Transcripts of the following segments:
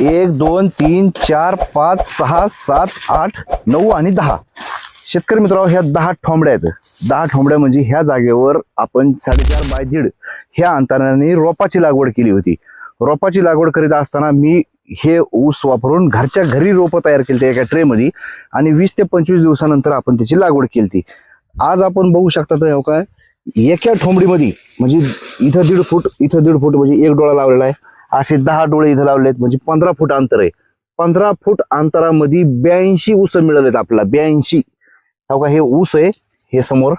एक दोन तीन चार पाच सहा सात आठ नऊ आणि दहा. शेतकरी मित्रांनो ह्या दहा ठोंबड्या आहेत. दहा ठोंबड्या म्हणजे ह्या जागेवर आपण साडेचार बाय दीड ह्या अंतराने रोपाची लागवड केली होती. रोपाची लागवड करीत असताना मी हे ऊस वापरून घरच्या घरी रोपं तयार केली एका ट्रेमध्ये आणि वीस ते पंचवीस दिवसानंतर आपण त्याची लागवड केली आज आपण बघू शकता तर हो काय एका ठोंबडीमध्ये म्हणजे इथं दीड फूट इथं दीड फूट म्हणजे एक डोळा लावलेला आहे. असे दहा डोळे इथं लावलेत म्हणजे पंधरा फूट अंतर आहे. पंधरा फूट अंतरामध्ये ब्याऐंशी ऊस मिळालेत आपल्याला ब्याऐंशी. हो का हे ऊस आहे हे समोर.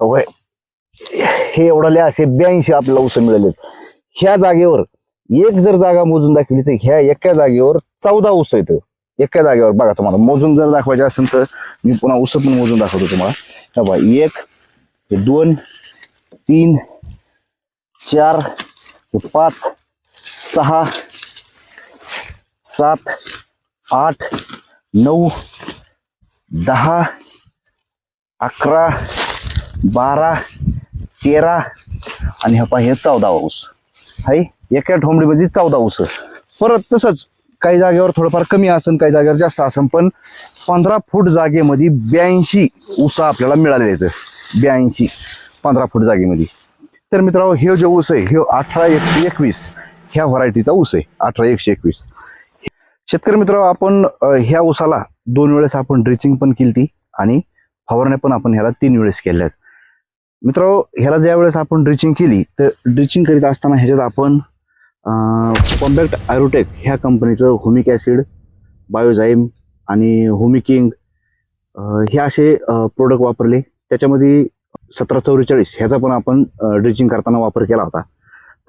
हो हे एवढाले असे ब्याऐंशी आपल्याला ऊस मिळालेत. ह्या जागेवर एक जर जागा मोजून दाखवली तर ह्या एका जागेवर चौदा ऊस आहेत. एका जागेवर बघा तुम्हाला मोजून जर दाखवायचे असेल तर मी पुन्हा ऊस पण मोजून दाखवतो तुम्हाला. हो बघा एक दोन तीन चार पाच सहा सात आठ नऊ दहा अकरा बारा तेरा आणि हा पहा हे चौदा ऊस. हाय एका ठोंबडीमध्ये चौदा ऊस. परत तसंच काही जागेवर थोडंफार कमी असन काही जागेवर जास्त असन पण पंधरा फूट जागेमध्ये ब्याऐंशी ऊस आपल्याला मिळालेले आहेत. ब्याऐंशी पंधरा फूट जागेमध्ये. तर मित्रांनो हे जे ऊस आहे हे अठरा एकशे एकवीस. ह्या व्हरायटीचा ऊस आहे अठरा एकशे एकवीस. शेतकरी मित्र आपण ह्या ऊसाला दोन वेळेस आपण ड्रिचिंग पण केली ती आणि फवारण्या पण आपण ह्याला तीन वेळेस केल्या आहेत मित्र ह्याला ज्या वेळेस आपण ड्रिचिंग केली तर ड्रिचिंग करीत असताना ह्याच्यात आपण कॉम्पॅक्ट आयरोटेक ह्या कंपनीचं होमिक ॲसिड बायोझाईम आणि होमिकिंग हे असे प्रोडक्ट वापरले. त्याच्यामध्ये सतरा चौवेचाळीस ह्याचा पण आपण ड्रिचिंग करताना वापर केला होता.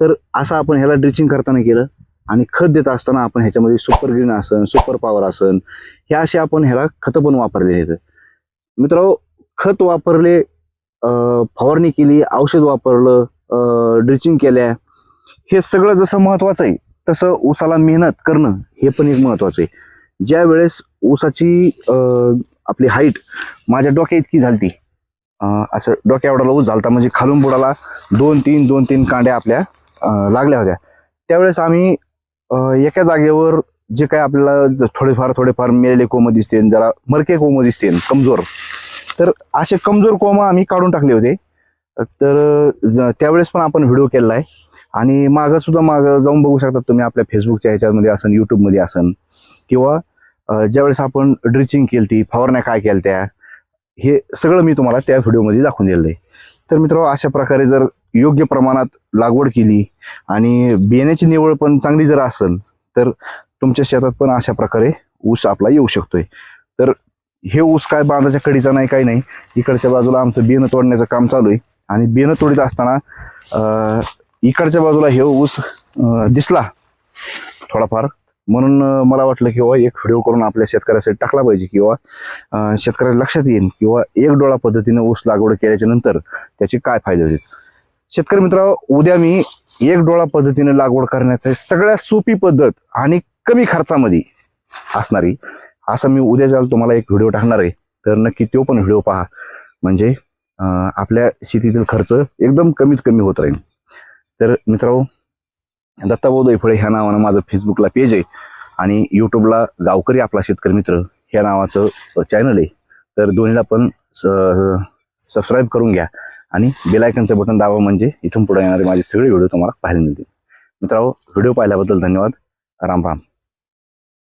तर असं आपण ह्याला ड्रिचिंग करताना केलं आणि खत देत असताना आपण ह्याच्यामध्ये सुपर ग्रीन आसन सुपर पॉवर आसन हे असे आपण ह्याला खतं पण वापरले आहेत. मित्र खत वापरले फवारणी केली औषध वापरलं ड्रिचिंग केल्या हे सगळं जसं महत्वाचं आहे तसं ऊसाला मेहनत करणं हे पण एक महत्वाचं आहे. ज्या वेळेस ऊसाची आपली हाईट माझ्या डोक्या इतकी झालती असं डोक्या एवढा ऊस झालता म्हणजे खालून बुडाला दोन तीन दोन तीन कांड्या आपल्या लागल्या होत्या. त्यावेळेस आम्ही एका जागेवर जे काय आपल्याला थोडेफार थोडेफार मेलेले कोमं दिसते जरा मरके कोमं दिसते कमजोर. तर असे कमजोर कोमं आम्ही काढून टाकले होते. तर ज- त्यावेळेस पण आपण व्हिडिओ केलेला आहे. आणि मागं सुद्धा मागं जाऊन बघू शकता तुम्ही आपल्या फेसबुकच्या ह्याच्यामध्ये असन यूट्यूबमध्ये असन. किंवा ज्यावेळेस आपण ड्रिचिंग केली ती फवारण्या काय केल्या त्या हे सगळं मी तुम्हाला त्या व्हिडिओमध्ये दाखवून दिलेलं आहे. तर मित्र अशा प्रकारे जर योग्य प्रमाणात लागवड केली आणि बियाण्याची निवड पण चांगली जर असेल तर तुमच्या शेतात पण अशा प्रकारे ऊस आपला येऊ शकतोय. तर हे ऊस काय बांधाच्या कडीचा नाही काही नाही. इकडच्या बाजूला आमचं बियाणं तोडण्याचं काम चालू आहे. आणि बियाणं तोडीत असताना इकडच्या बाजूला हे ऊस दिसला थोडाफार. म्हणून मला वाटलं की बाबा एक व्हिडिओ करून आपल्या शेतकऱ्यासाठी टाकला पाहिजे किंवा शेतकऱ्याला लक्षात येईल किंवा एक डोळा पद्धतीने ऊस लागवड केल्याच्यानंतर त्याचे काय फायदे होतील. शेतकरी मित्र उद्या मी एक डोळा पद्धतीने लागवड करण्याचं सगळ्यात सोपी पद्धत आणि कमी खर्चामध्ये असणारी असं मी उद्या जाल तुम्हाला एक व्हिडिओ टाकणार आहे. तर नक्की तो पण व्हिडिओ पहा. म्हणजे आपल्या शेतीतील खर्च एकदम कमीत कमी होत राहील. तर मित्रांनो दत्ताभाऊ दैफळे ह्या नावानं माझं फेसबुकला पेज आहे आणि यूट्यूबला गावकरी आपला शेतकरी मित्र ह्या नावाचं चॅनल आहे. तर दोन्हीला पण सबस्क्राईब करून घ्या. आणि बेलायकनचं बटन दाबा म्हणजे इथून पुढे येणारे माझे सगळे व्हिडिओ तुम्हाला पाहायला मिळतील. मित्रांनो व्हिडिओ पाहिल्याबद्दल धन्यवाद. राम राम.